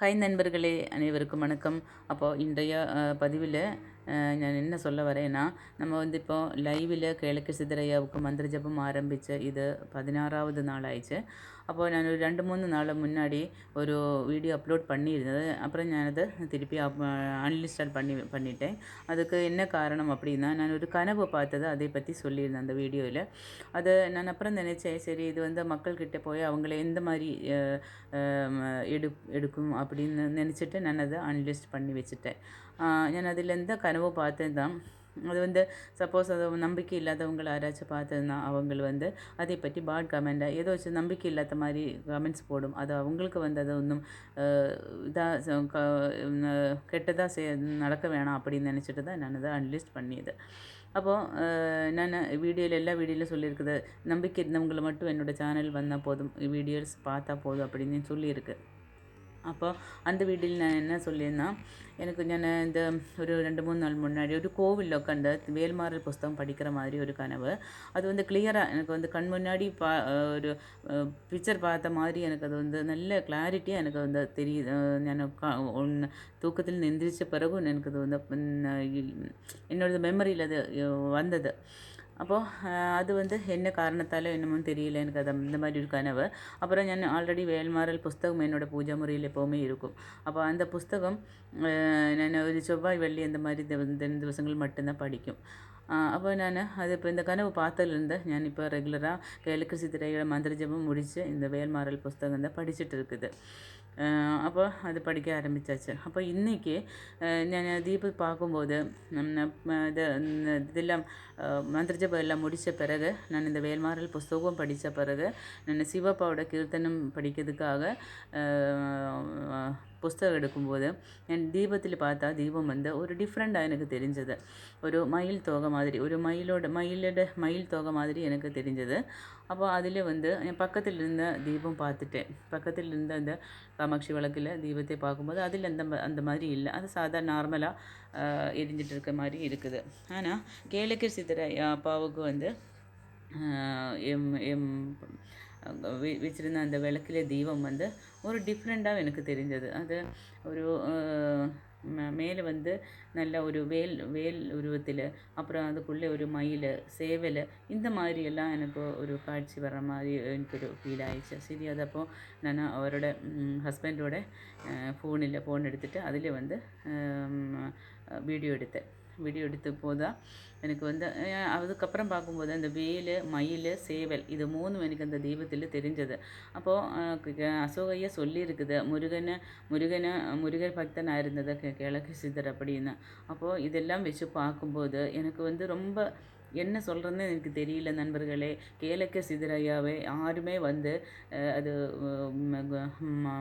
Hi நண்பர்களே அனைவருக்கும் வணக்கம். அப்போது இன்றைய பதிவில் நான் என்ன சொல்ல வரேன்னா நம்ம வந்து இப்போ லைவில் கிழக்கு சிதறையாவுக்கு மந்திர ஜபம் ஆரம்பித்த இது பதினாறாவது நாள் ஆயிடுச்சு அப்போது நான் ஒரு ரெண்டு மூணு நாள் முன்னாடி ஒரு வீடியோ அப்லோட் பண்ணியிருந்தது அப்புறம் ഞാനത് திருப்பி அன்லிஸ்டால் பண்ணி பண்ணிட்டேன் அதுக்கு என்ன காரணம் அப்படின்னா நான் ஒரு கனவு பார்த்தது அதை பற்றி சொல்லியிருந்தேன் அந்த வீடியோவில் அது நான் அப்புறம் நினச்சேன் சரி இது வந்து மக்கள்கிட்ட போய் அவங்கள எந்த மாதிரி எடு எடுக்கும் அப்படின்னு நினச்சிட்டு நான் அதை அன்லிஸ்ட் பண்ணி வச்சுட்டேன் ഞാൻ அதில் கனவு பார்த்தது தான் அது வந்து சப்போஸ் அது நம்பிக்கை இல்லாதவங்களை யாராச்சும் பார்த்ததுன்னா அவங்க வந்து அதை பற்றி பேட் கமெண்டாக ஏதோ வச்சு நம்பிக்கை இல்லாத மாதிரி கமெண்ட்ஸ் போடும் அது அவங்களுக்கு வந்து அது ஒன்றும் இதாக கெட்டதாக செய் நடக்க வேணாம் அப்படின்னு நினச்சிட்டு தான் நான் அதை அன்லிஸ்ட் பண்ணியது அப்போது நான் வீடியோவில் எல்லா வீடியோவிலும் சொல்லியிருக்குது நம்பிக்கை இருந்தவங்களை மட்டும் என்னோடய சேனல் வந்தால் போதும் வீடியோஸ் பார்த்தா போதும் அப்படின்னு சொல்லியிருக்கு അപ്പോൾ அந்த வீட்டில் நான் என்ன சொல்லியிருந்தேன் எனக்கு ഞാൻ இந்த ஒரு ரெண்டு மூணு நாள் முன்னாடி ஒரு கோவிலில் கண்ட வேல்மாறல் புஸ்தகம் படிக்கிற மாதிரி ஒரு கனவு அது வந்து கிளியராக எனக்கு வந்து கண் முன்னாடி பா ஒரு பிக்சர் பார்த்த மாதிரி எனக்கு அது வந்து நல்ல கிளாரிட்டியாக எனக்கு வந்து தெரியுது ഞാൻ ஒன்று தூக்கத்தில் நிந்திரிச்ச பிறகும் எனக்கு அது வந்து என்னோட மெமரியில் அது வந்தது അപ്പോൾ അത് வந்து என்ன காரணத்தாலோ என்னமோன்னு தெரியல எனக்கு அது அந்த மாதிரி ஒரு கனவு. அப்புறம் ஞான் ஆல்ரெடி வேல்மாறல் புஸ்தகம் என்னோடய பூஜா முறையில் எப்போவுமே இருக்கும். അപ്പോൾ அந்த புസ്തകം ഞാൻ ഒരു செவ்வாய் வெள்ளி அந்த மாதிரி தின ദിവസங்கள் மட்டும்தான் படிக்கும் അപ്പോൾ ഞാൻ അതിപ്പോൾ இந்த கனவு பார்த்ததுலேருந்து ഞാൻ ഇപ്പോൾ ரெகுலராக கிழக்கு சித்திரையோட மந்திர ஜபம் முடித்து இந்த வேல்மாறல் புஸ்தகம் தான் படிச்சுட்டு இருக்குது அப்போ அது படிக்க ஆரம்பித்தாச்சு அப்போ இன்றைக்கி ഞാൻ தீபு பார்க்கும்போது இது இதெல்லாம் மந்திரஜபம் எல்லாம் முடித்த பிறகு நான் இந்த வேல்மாறல் புஸ்தகம் படித்த பிறகு நான் சிவப்பாவோட கீர்த்தனம் படிக்கிறதுக்காக புஸ்தகம் எடுக்கும்போது என் தீபத்தில் பார்த்தா தீபம் வந்து ஒரு டிஃப்ரெண்ட்டாக எனக்கு தெரிஞ்சது ஒரு மயில் தோகை மாதிரி ஒரு மயிலோட மயிலோட மயில் தோகை மாதிரி எனக்கு தெரிஞ்சது அப்போ அதில் வந்து என் பக்கத்தில் இருந்த தீபம் பார்த்துட்டேன் பக்கத்தில் இருந்த அந்த காமாட்சி விளக்கில் தீபத்தை பார்க்கும்போது அதில் அந்த அந்த மாதிரி இல்லை அது சாதாரண நார்மலாக எரிஞ்சிட்டு இருக்க மாதிரி இருக்குது ஆனால் கேளக்கர் சித்தரை அப்பாவுக்கு வந்து எம் எம் வச்சிருந்த அந்த விளக்கிலே தீபம் வந்து ஒரு டிஃப்ரெண்ட்டாக எனக்கு தெரிஞ்சது. அது ஒரு மேலே வந்து நல்ல ஒரு வேல் வேல் உருவத்தில் அப்புறம் அதுக்குள்ளே ஒரு மயில் சேவலை இந்த மாதிரியெல்லாம் எனக்கு ஒரு காட்சி வர்ற மாதிரி எனக்கு ஒரு ஃபீல் ஆயிடுச்சு. சரி அதப்போ நான் அவரோட ஹஸ்பண்டோட ஃபோனில் ஃபோன் எடுத்துகிட்டு அதில் வந்து வீடியோ எடுத்தேன். வீடியோ எடுத்து போதா? எனக்கு வந்து அதுக்கப்புறம் பார்க்கும்போது அந்த வேல் மயில் சேவல் இது மூணும் எனக்கு அந்த தெய்வத்தில் தெரிஞ்சது. அப்போது அசோகையா சொல்லியிருக்குது முருகனை முருகனை முருகர் பக்தனாக இருந்தது கிழக்கு சித்தர் அப்படின்னு. அப்போது இதெல்லாம் வச்சு பார்க்கும்போது எனக்கு வந்து ரொம்ப என்ன சொல்கிறதுன்னு எனக்கு தெரியல நண்பர்களே. கேலக்க சிதறையாவே யாருமே வந்து அது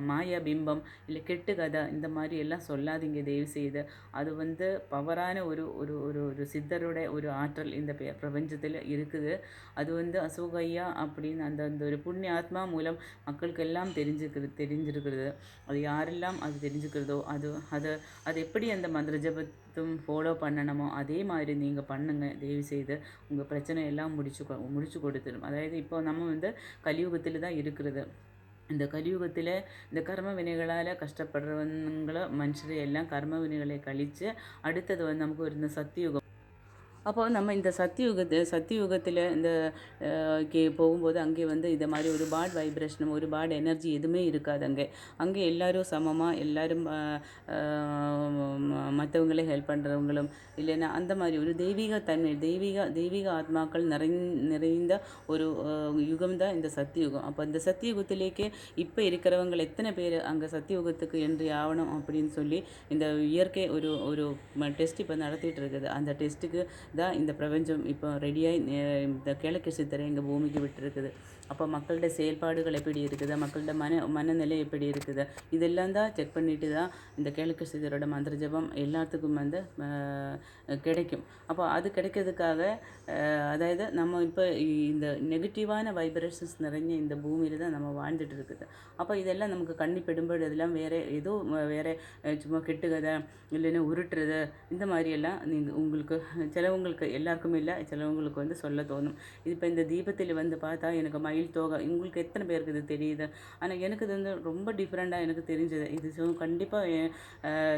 மாயா பிம்பம் இல்லை கெட்டு கதை இந்த மாதிரி எல்லாம் சொல்லாதீங்க தயவு செய்து அது வந்து பவரான ஒரு ஒரு ஒரு ஒரு சித்தரோட ஒரு ஆற்றல் இந்த பிரபஞ்சத்தில் இருக்குது. அது வந்து அசோகையா அப்படின்னு அந்த அந்த ஒரு புண்ணிய ஆத்மா மூலம் மக்களுக்கெல்லாம் தெரிஞ்சுக்கிறது தெரிஞ்சிருக்கிறது. அது யாரெல்லாம் அது தெரிஞ்சுக்கிறதோ அது அது அது எப்படி அந்த மந்திர பார்த்தும் ஃபாலோ பண்ணணுமோ அதே மாதிரி நீங்கள் பண்ணுங்கள் தயவு செய்து உங்கள் பிரச்சனை எல்லாம் முடிச்சு முடிச்சு கொடுத்துடும் அதாவது இப்போ நம்ம வந்து கலியுகத்தில் தான் இருக்கிறது. இந்த கலியுகத்தில் இந்த கர்ம வினைகளால் கஷ்டப்படுறவங்களை மனுஷரை எல்லாம் கர்ம வினைகளை கழித்து அடுத்தது வந்து நமக்கு ஒரு இந்த சத்தியுகம். அப்போ நம்ம இந்த சத்தியுகத்து சத்தியுகத்தில் இந்த கே போகும்போது அங்கே வந்து இதை மாதிரி ஒரு பாட் வைப்ரேஷனும் ஒரு பாட் எனர்ஜி எதுவுமே இருக்காது அங்கே. அங்கே எல்லோரும் சமமாக எல்லோரும் மற்றவங்களே ஹெல்ப் பண்ணுறவங்களும் இல்லைன்னா அந்த மாதிரி ஒரு தெய்வீக தன்மை தெய்வீக தெய்வீக ஆத்மாக்கள் நிறை நிறைந்த ஒரு யுகம் தான் இந்த சத்தியுகம். அப்போ இந்த சத்தியுகத்திலேக்கே இப்போ இருக்கிறவங்க எத்தனை பேர் அங்கே சத்தியுகத்துக்கு என்று ஆகணும் அப்படின்னு சொல்லி இந்த இயற்கை ஒரு ஒரு டெஸ்ட் இப்போ நடத்திட்டு இருக்குது. அந்த டெஸ்ட்டுக்கு தான் இந்த பிரபஞ்சம் இப்போ ரெடியாகி இந்த கிழக்கு சித்தரை எங்கள் பூமிக்கு விட்டுருக்குது. அப்போ மக்களோட செயல்பாடுகள் எப்படி இருக்குது? மக்களோட மன மனநிலை எப்படி இருக்குது? இதெல்லாம் தான் செக் பண்ணிட்டு தான் இந்த கேளுக்க சித்தரோட மந்திர ஜபம் எல்லாத்துக்கும் வந்து கிடைக்கும். அப்போ அது கிடைக்கிறதுக்காக அதாவது நம்ம இப்போ இந்த நெகட்டிவான வைப்ரேஷன்ஸ் நிறைஞ்ச இந்த பூமியில் தான் நம்ம வாழ்ந்துட்டு இருக்குது. அப்போ இதெல்லாம் நமக்கு கண்ணி பெடும்போது இதெல்லாம் வேறு ஏதோ வேறு சும்மா கெட்டுக்கதை இல்லைன்னா உருட்டுறது இந்த மாதிரியெல்லாம் நீங்கள் உங்களுக்கு சிலவங்களுக்கு எல்லாருக்குமே இல்லை சிலவங்களுக்கு வந்து சொல்ல தோணும். இப்போ இந்த தீபத்தில் வந்து பார்த்தா எனக்கு மயில் தோகை உங்களுக்கு எத்தனை பேருக்கு இது தெரியுது? ஆனால் எனக்கு இது வந்து ரொம்ப டிஃப்ரெண்ட்டாக எனக்கு தெரிஞ்சது. இது ஸோ கண்டிப்பாக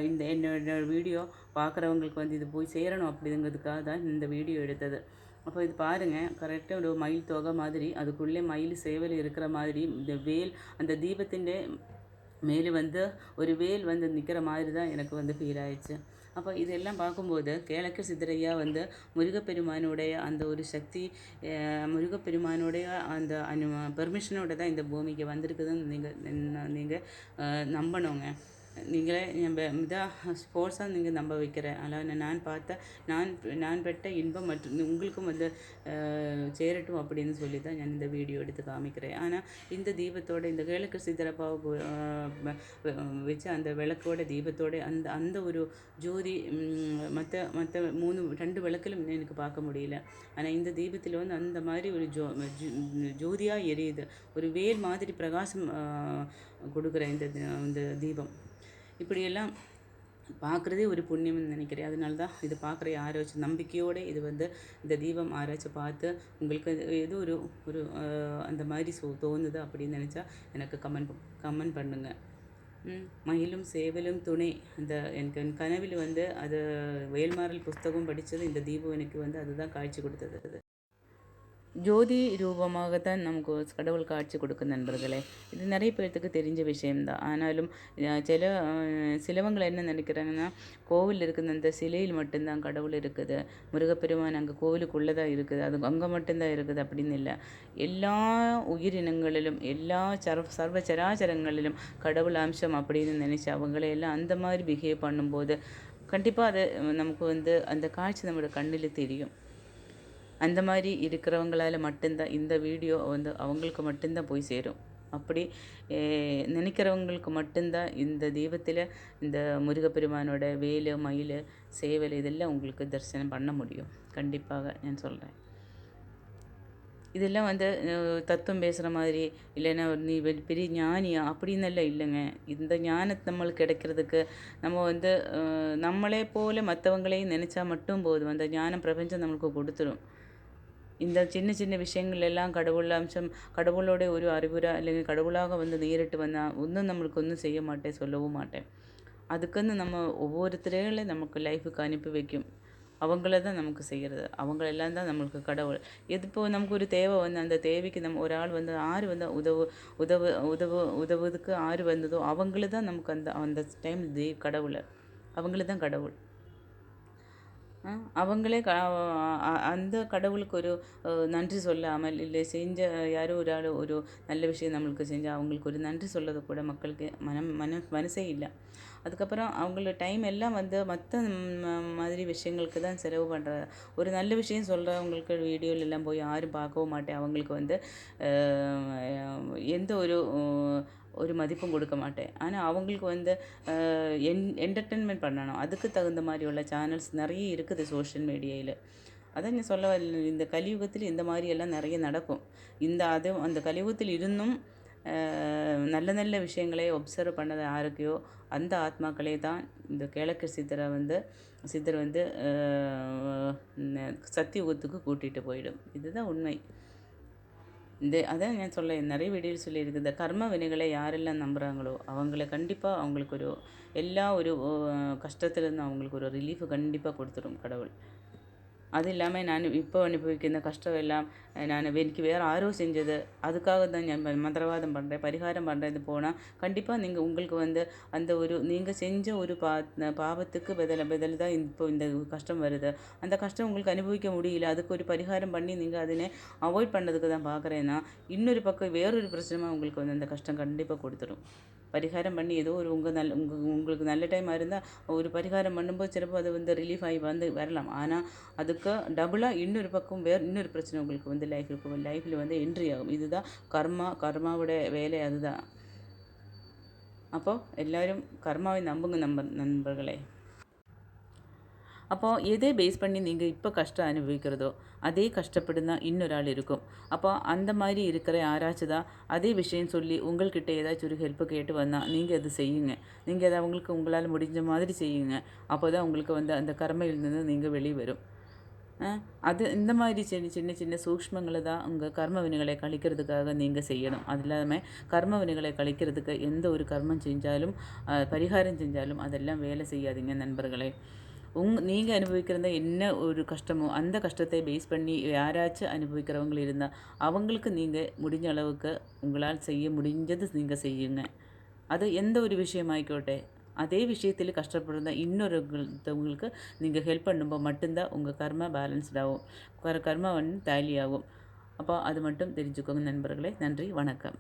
இந்த என்னோட வீடியோ பார்க்குறவங்களுக்கு வந்து இது போய் சேரணும் அப்படிங்கிறதுக்காக தான் இந்த வீடியோ எடுத்தது. அப்போ இது பாருங்கள் கரெக்டாக ஒரு மயில் தொகை மாதிரி அதுக்குள்ளே மயில் சேவல் இருக்கிற மாதிரி இந்த வேல் அந்த தீபத்தின் மேலே வந்து ஒரு வேல் வந்து நிற்கிற மாதிரி தான் எனக்கு வந்து ஃபீல் ஆயிடுச்சு. அப்போ இதெல்லாம் பார்க்கும்போது கிழக்கு சித்திரையா வந்து முருகப்பெருமானுடைய அந்த ஒரு சக்தி முருகப்பெருமானுடைய அந்த அனு பெர்மிஷனோட தான் இந்த பூமிக்கு வந்திருக்குதுன்னு நீங்கள் நீங்கள் நம்பணுங்க. நீங்களே நம்ம இதாக ஸ்போர்ட்ஸாக நீங்கள் நம்ப வைக்கிறேன் ஆனால் நான் பார்த்த நான் நான் பெற்ற இன்பம் மற்றும் உங்களுக்கும் வந்து சேரட்டும் அப்படின்னு சொல்லி தான் நான் இந்த வீடியோ எடுத்து காமிக்கிறேன். ஆனால் இந்த தீபத்தோட இந்த கிழக்கு சித்திரப்பாவை வச்ச அந்த விளக்கோட தீபத்தோட அந்த அந்த ஒரு ஜோதி மற்ற மற்ற மூணு ரெண்டு விளக்கிலும் எனக்கு பார்க்க முடியல. ஆனால் இந்த தீபத்தில் வந்து அந்த மாதிரி ஒரு ஜோ ஜோதியாக எரியுது. ஒரு வேல் மாதிரி பிரகாசம் கொடுக்குற இந்த இந்த தீபம். இப்படியெல்லாம் பார்க்குறதே ஒரு புண்ணியம்னு நினைக்கிறேன். அதனால தான் இது பார்க்குற யாராச்சும் நம்பிக்கையோடு இது வந்து இந்த தீபம் ஆராய்ச்சி பார்த்து உங்களுக்கு ஏதோ ஒரு ஒரு அந்த மாதிரி சோ தோணுது அப்படின்னு நினச்சா எனக்கு கமெண்ட் கமெண்ட் பண்ணுங்கள் மயிலும் சேவலும் துணை. அந்த எனக்கு என் கனவில் வந்து அது வேல்மாறல் புஸ்தகம் படித்தது இந்த தீபம் எனக்கு வந்து அதுதான் காட்சி கொடுத்தது. ஜோதி ரூபமாகத்தான் நமக்கு கடவுள் காட்சி கொடுக்கும் நண்பர்களே இது நிறைய பேர்த்துக்கு தெரிஞ்ச விஷயம்தான் ஆனாலும் சில சிலவங்களை என்ன நினைக்கிறாங்கன்னா கோவில் இருக்குது அந்த சிலையில் மட்டும்தான் கடவுள் இருக்குது முருகப்பெருமான் அங்கே கோவிலுக்குள்ளே தான் இருக்குது அது அங்கே மட்டும்தான் இருக்குது அப்படின்னு இல்லை எல்லா உயிரினங்களிலும் எல்லா சர்வ சர்வ சராச்சரங்களிலும் கடவுள் அம்சம் அப்படின்னு நினச்சி அவங்களையெல்லாம் அந்த மாதிரி பிஹேவ் பண்ணும்போது கண்டிப்பாக அது நமக்கு வந்து அந்த காட்சி நம்மளோட கண்ணில் தெரியும் அந்த மாதிரி இருக்கிறவங்களால மட்டும்தான் இந்த வீடியோ வந்து அவங்களுக்கு மட்டும்தான் போய் சேரும். அப்படி நினைக்கிறவங்களுக்கு மட்டும்தான் இந்த தெய்வத்தில் இந்த முருகப்பெருமானோட வேலு மயில் சேவல் இதெல்லாம் உங்களுக்கு தரிசனம் பண்ண முடியும். கண்டிப்பாக நான் சொல்கிறேன் இதெல்லாம் வந்து தத்துவம் பேசுகிற மாதிரி இல்லைன்னா நீ பெரிய ஞானியா? அப்படின்னெல்லாம் இல்லைங்க. இந்த ஞானத்தை நம்மளுக்கு கிடைக்கிறதுக்கு நம்ம வந்து நம்மளே போல் மற்றவங்களையும் நினச்சா மட்டும் போதும். அந்த ஞானம் பிரபஞ்சம் நம்மளுக்கு கொடுத்துரும். இந்த சின்ன சின்ன விஷயங்கள் எல்லாம் கடவுள் அம்சம் கடவுளோட ஒரு அறிவுரை അല്ലെങ്കിൽ கடவுளாக வந்து நேரிட்டு வந்தால் ஒன்றும் நம்மளுக்கு ஒன்றும் செய்ய மாட்டேன் சொல்லவும் மாட்டேன் அதுக்குன்னு நம்ம ஒவ்வொருத்தரையும் நமக்கு லைஃபுக்கு அனுப்பி வைக்கும் அவங்கள தான் நமக்கு செய்கிறது அவங்களெல்லாம் தான் நம்மளுக்கு கடவுள் எது இப்போ நமக்கு ஒரு தேவை வந்து அந்த தேவைக்கு நம்ம ஒரு ஆள் வந்து ஆறு வந்து உதவு உதவு உதவு உதவுறதுக்கு ஆறு வந்ததோ அவங்கள தான் நமக்கு அந்த அந்த டைம் தே கடவுள் அவங்கள தான் கடவுள் அவங்களே க அந்த கடவுளுக்கு ஒரு நன்றி சொல்லாமல் இல்லை செஞ்ச யாரோ ஒரு ஆள் ஒரு நல்ல விஷயம் நம்மளுக்கு செஞ்சால் அவங்களுக்கு ஒரு நன்றி சொல்லது கூட மக்களுக்கு மனம் மன மனசே இல்லை. அதுக்கப்புறம் அவங்களோட டைம் எல்லாம் வந்து மற்ற மாதிரி விஷயங்களுக்கு தான் செலவு பண்ணுற ஒரு நல்ல விஷயம் சொல்கிறவங்களுக்கு வீடியோலெல்லாம் போய் யாரும் பார்க்கவும் மாட்டேன். அவங்களுக்கு வந்து எந்த ஒரு ஒரு மதிப்பும் கொடுக்க மாட்டேன். ஆனால் அவங்களுக்கு வந்து என் என்டர்டெயின்மெண்ட் பண்ணணும். அதுக்கு தகுந்த மாதிரி உள்ள சேனல்ஸ் நிறைய இருக்குது சோஷியல் மீடியாவில் அதான் நான் சொல்ல இந்த கலியுகத்தில் இந்த மாதிரி எல்லாம் நிறைய நடக்கும். இந்த அது அந்த கலியுகத்தில் இருந்தும் நல்ல நல்ல விஷயங்களை ஒப்சர்வ் பண்ணது யாருக்கையோ அந்த ஆத்மாக்களே தான் இந்த கிழக்கு சித்தரை வந்து சித்தர் வந்து சத்தியுகத்துக்கு கூட்டிகிட்டு போயிடும். இதுதான் உண்மை. இந்த அதான் நான் சொல்ல நிறைய வீடியோவில் சொல்லியிருக்கு. இந்த கர்ம வினைகளை யாரெல்லாம் நம்புகிறாங்களோ அவங்கள கண்டிப்பாக அவங்களுக்கு ஒரு எல்லா ஒரு கஷ்டத்துலேருந்து அவங்களுக்கு ஒரு ரிலீஃப் கண்டிப்பாக கொடுத்துடும் கடவுள். அது இல்லாமல் நான் இப்போ அனுபவிக்கிற கஷ்டம் எல்லாம் நான் எனக்கு வேறு ஆரோ செஞ்சது. அதுக்காக தான் நான் மந்திரவாதம் பண்ணுறேன் பரிகாரம் பண்ணுறது போனால் கண்டிப்பாக நீங்கள் உங்களுக்கு வந்து அந்த ஒரு நீங்கள் செஞ்ச ஒரு பா பாவத்துக்கு பதில் பதில் தான் இப்போ இந்த கஷ்டம் வருது. அந்த கஷ்டம் உங்களுக்கு அனுபவிக்க முடியல அதுக்கு ஒரு பரிகாரம் பண்ணி நீங்கள் அதனை அவாய்ட் பண்ணதுக்கு தான் பார்க்குறேன்னா இன்னொரு பக்கம் வேறொரு பிரச்சனை உங்களுக்கு வந்து அந்த கஷ்டம் கண்டிப்பாக கொடுத்துடும் பரிகாரம் பண்ணி ஏதோ ஒரு உங்கள் நல்ல உங்கள் உங்களுக்கு நல்ல டைமாக இருந்தால் ஒரு பரிகாரம் பண்ணும்போது சிறப்பு அது வந்து ரிலீஃப் ஆகி வந்து வரலாம். ஆனால் அதுக்கு டபுளாக இன்னொரு பக்கம் வேறு இன்னொரு பிரச்சனை உங்களுக்கு வந்து லைஃப் இருக்கும் லைஃப்பில் வந்து என்ட்ரி ஆகும். இதுதான் கர்மா கர்மாவோட வேலை அதுதான். அப்போது எல்லோரும் கர்மாவை நம்புங்க நம்ப நண்பர்களே. அப்போ எதை பேஸ் பண்ணி நீங்கள் இப்போ கஷ்டம் அனுபவிக்கிறதோ அதே கஷ்டப்பட்டு இன்னொராள் இருக்கும். அப்போ அந்த மாதிரி இருக்கிற யாராச்சும் தான் அதே விஷயம் சொல்லி உங்கள்கிட்ட ஏதாச்சும் ஒரு ஹெல்ப்பு கேட்டு வந்தால் நீங்கள் அது செய்யுங்க. நீங்கள் அதை அவங்களுக்கு உங்களால் முடிஞ்ச மாதிரி செய்யுங்க. அப்போ தான் உங்களுக்கு வந்து அந்த கர்மையிலிருந்து நீங்கள் வெளியே வரும் அது இந்த மாதிரி சின்ன சின்ன சின்ன சூக்மங்களை தான் உங்கள் கர்ம வினைகளை கழிக்கிறதுக்காக நீங்கள் செய்யணும். அது இல்லாமல் கர்ம வினைகளை கழிக்கிறதுக்கு எந்த ஒரு கர்மம் செஞ்சாலும் பரிகாரம் செஞ்சாலும் அதெல்லாம் வேலை செய்யாதீங்க நண்பர்களே. உங் நீங்கள் அனுபவிக்கிறத என்ன ஒரு கஷ்டமோ அந்த கஷ்டத்தை பேஸ் பண்ணி யாராச்சும் அனுபவிக்கிறவங்க இருந்தால் அவங்களுக்கு நீங்கள் முடிஞ்ச அளவுக்கு உங்களால் செய்ய முடிஞ்சது நீங்கள் செய்யுங்க. அது எந்த ஒரு விஷயமாயிக்கோட்டே அதே விஷயத்தில் கஷ்டப்படுற இன்னொருத்தவங்களுக்கு நீங்கள் ஹெல்ப் பண்ணும்போது மட்டும்தான் உங்கள் கர்மா பேலன்ஸ்டாகும் கர்மா வந்து தாலியாகும் அப்போ அது மட்டும் தெரிஞ்சுக்கோங்க நண்பர்களே. நன்றி. வணக்கம்.